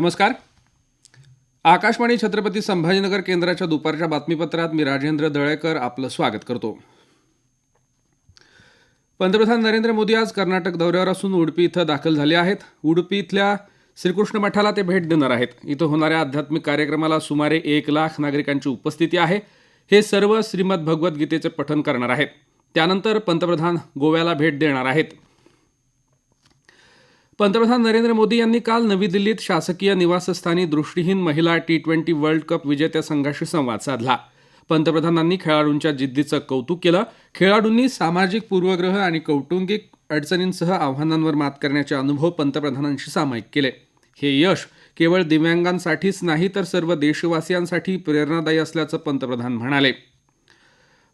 नमस्कार. आकाशवाणी छत्रपती संभाजीनगर केंद्राच्या दुपारच्या बातमीपत्रात मी राजेंद्र दळेकर आपलं स्वागत करतो. पंतप्रधान नरेंद्र मोदी आज कर्नाटक दौऱ्यावर असून उडपी इथं दाखल झाले आहेत. उडपी इथल्या श्रीकृष्ण मठाला ते भेट देणार आहेत. इथं होणाऱ्या आध्यात्मिक कार्यक्रमाला सुमारे एक लाख नागरिकांची उपस्थिती आहे. हे सर्व श्रीमद भगवद्गीतेचे पठण करणार आहेत. त्यानंतर पंतप्रधान गोव्याला भेट देणार आहेत. पंतप्रधान नरेंद्र मोदी यांनी काल नवी दिल्लीत शासकीय निवासस्थानी दृष्टीहीन महिला टी ट्वेंटी वर्ल्ड कप विजेत्या संघाशी संवाद साधला. पंतप्रधानांनी खेळाडूंच्या जिद्दीचं कौतुक केलं. खेळाडूंनी सामाजिक पूर्वग्रह आणि कौटुंबिक अडचणींसह आव्हानांवर मात करण्याचे अनुभव पंतप्रधानांशी सामायिक केले. हे यश केवळ दिव्यांगांसाठीच नाही तर सर्व देशवासियांसाठी प्रेरणादायी असल्याचं पंतप्रधान म्हणाले.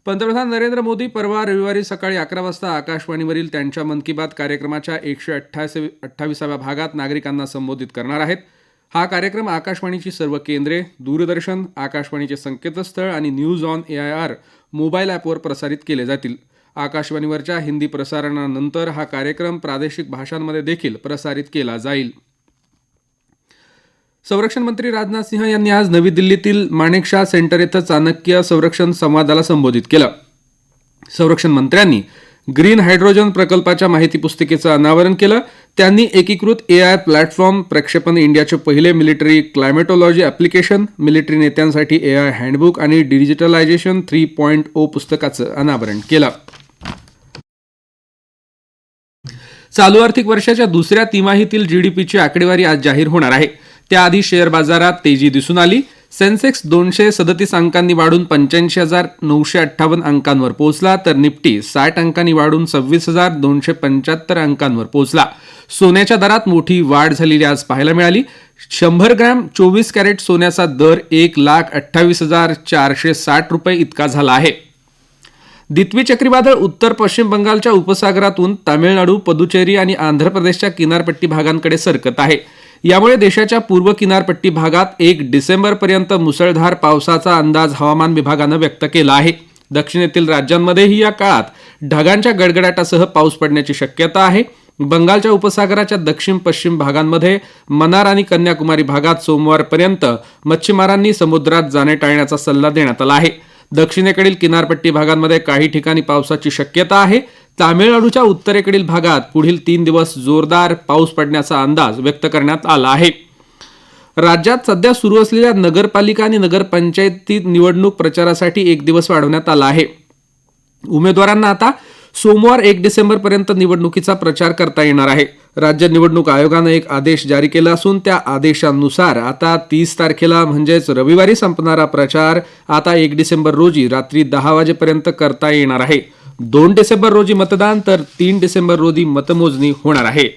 पंतप्रधान नरेंद्र मोदी परवा रविवारी सकाळी अकरा वाजता आकाशवाणीवरील त्यांच्या मन की बात कार्यक्रमाच्या एकशे अठ्ठावीस अठ्ठावीसाव्या भागात नागरिकांना संबोधित करणार आहेत. हा कार्यक्रम आकाशवाणीची सर्व केंद्रे दूरदर्शन आकाशवाणीचे संकेतस्थळ आणि news on A I R mobile ॲपवर प्रसारित केले जातील. आकाशवाणीवरच्या हिंदी प्रसारणानंतर हा कार्यक्रम प्रादेशिक भाषांमध्ये देखील प्रसारित केला जाईल. संरक्षण मंत्री राजनाथ सिंह यांनी आज नवी दिल्लीतील माणेकशा सेंटर इथं चाणक्य संरक्षण संवादाला संबोधित केलं. संरक्षण मंत्र्यांनी ग्रीन हायड्रोजन प्रकल्पाच्या माहिती पुस्तिकेचं अनावरण केलं. त्यांनी एकीकृत ए आय प्लॅटफॉर्म प्रक्षेपण इंडियाचे पहिले मिलिटरी क्लायमेटॉलॉजी ॲप्लिकेशन मिलिटरी नेत्यांसाठी ए आय हँडबुक आणि डिजिटलायझेशन थ्री पॉईंट ओ पुस्तकाचं अनावरण केलं. चालू आर्थिक वर्षाच्या दुसऱ्या तिमाहीतील जीडीपीची आकडेवारी आज जाहीर होणार आहे. त्याआधी शेअर बाजारात तेजी दिसून आली. सेन्सेक्स दोनशे सदतीस अंकांनी वाढून पंच्याऐंशी हजार नऊशे अठ्ठावन्न अंकांवर पोहोचला तर निफ्टी साठ अंकांनी वाढून सव्वीस हजार दोनशे पंच्याहत्तर अंकांवर पोहोचला. सोन्याच्या दरात मोठी वाढ झालेली आज पाहायला मिळाली. शंभर ग्रॅम चोवीस कॅरेट सोन्याचा दर एक लाख अठ्ठावीस हजार चारशे साठ रुपये इतका झाला आहे. दित्वी चक्रीवादळ उत्तर पश्चिम बंगालच्या उपसागरातून तामिळनाडू पुदुचेरी आणि आंध्र प्रदेशच्या किनारपट्टी भागांकडे सरकत आहे. यामुळे देशाच्या पूर्व किनारपट्टी भागात एक डिसेंबरपर्यंत मुसळधार पावसाचा अंदाज हवामान विभागानं व्यक्त केला आहे. दक्षिणेतील राज्यांमध्येही या काळात ढगांच्या गडगडाटासह पाऊस पडण्याची शक्यता आहे. बंगालच्या उपसागराच्या दक्षिण पश्चिम भागांमध्ये मनार आणि कन्याकुमारी भागात सोमवारपर्यंत मच्छीमारांनी समुद्रात जाणे टाळण्याचा सल्ला देण्यात आला आहे. दक्षिणेकडील किनारपट्टी भागांमध्ये काही ठिकाणी पावसाची शक्यता आहे. तामिळनाडूच्या उत्तरेकडील भागात पुढील तीन दिवस जोरदार पाऊस पडण्याचा अंदाज व्यक्त करण्यात आला आहे. राज्यात सध्या सुरू असलेल्या नगरपालिका आणि नगरपंचायती निवडणूक प्रचारासाठी एक दिवस वाढवण्यात आला आहे. उमेदवारांना आता सोमवार एक डिसेंबरपर्यंत निवडणुकीचा प्रचार करता येणार आहे. राज्य निवडणूक आयोगानं एक आदेश जारी केला असून त्या आदेशानुसार आता तीस तारखेला म्हणजेच रविवारी संपणारा प्रचार आता एक डिसेंबर रोजी रात्री दहा वाजेपर्यंत करता येणार आहे. दोन डिसेंबर रोजी मतदान तर तीन डिसेंबर रोजी मतमोजणी होणार आहे.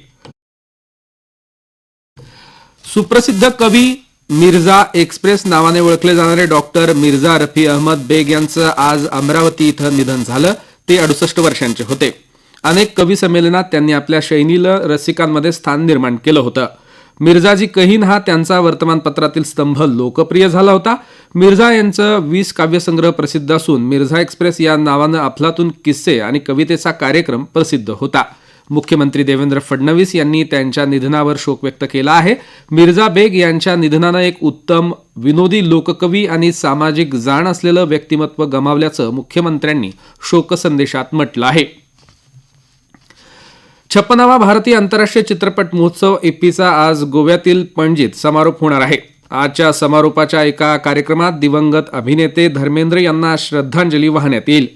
सुप्रसिद्ध कवी मिर्झा एक्सप्रेस नावाने ओळखले जाणारे डॉक्टर मिर्झा रफी अहमद बेग यांचं आज अमरावती इथं निधन झालं. ते अडुसष्ट वर्षांचे होते. अनेक कवी संमेलनात त्यांनी आपल्या शैलीला रसिकांमध्ये स्थान निर्माण केलं होतं. मिर्झाजी कहीन हा त्यांचा वर्तमानपत्रातील स्तंभ लोकप्रिय झाला होता. मिर्झा यांचं वीस काव्यसंग्रह प्रसिद्ध असून मिर्झा एक्सप्रेस या नावानं अफलातून किस्से आणि कवितेचा कार्यक्रम प्रसिद्ध होता. मुख्यमंत्री देवेंद्र फडणवीस यांनी त्यांच्या निधनावर शोक व्यक्त केला आहे. मिर्झा बेग यांच्या निधनानं एक उत्तम विनोदी लोककवी आणि सामाजिक जाण असलेलं व्यक्तिमत्व गमावल्याचं मुख्यमंत्र्यांनी शोकसंदेशात म्हटलं आहे. छप्पनावा भारतीय आंतरराष्ट्रीय चित्रपट महोत्सव एपीचा आज गोव्यातील पणजीत समारोप होणार आहे. आजच्या समारोपाच्या एका कार्यक्रमात दिवंगत अभिनेते धर्मेंद्र यांना श्रद्धांजली वाहण्यात येईल.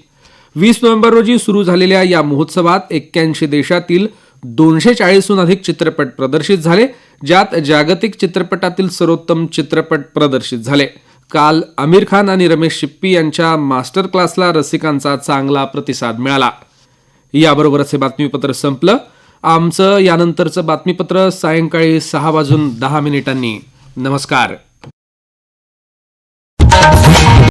वीस नोव्हेंबर रोजी सुरू झालेल्या या महोत्सवात एक्क्याऐंशी देशातील दोनशे चाळीसहून अधिक चित्रपट प्रदर्शित झाले ज्यात जागतिक चित्रपटातील सर्वोत्तम चित्रपट प्रदर्शित झाले. काल आमिर खान आणि रमेश शिप्पी यांच्या मास्टर क्लासला रसिकांचा चांगला प्रतिसाद मिळाला. याबरोबरच हे बातमीपत्र संपलं. आमचं यानंतरचं बातमीपत्र सायंकाळी सहा वाजून दहा मिनिटांनी. नमस्कार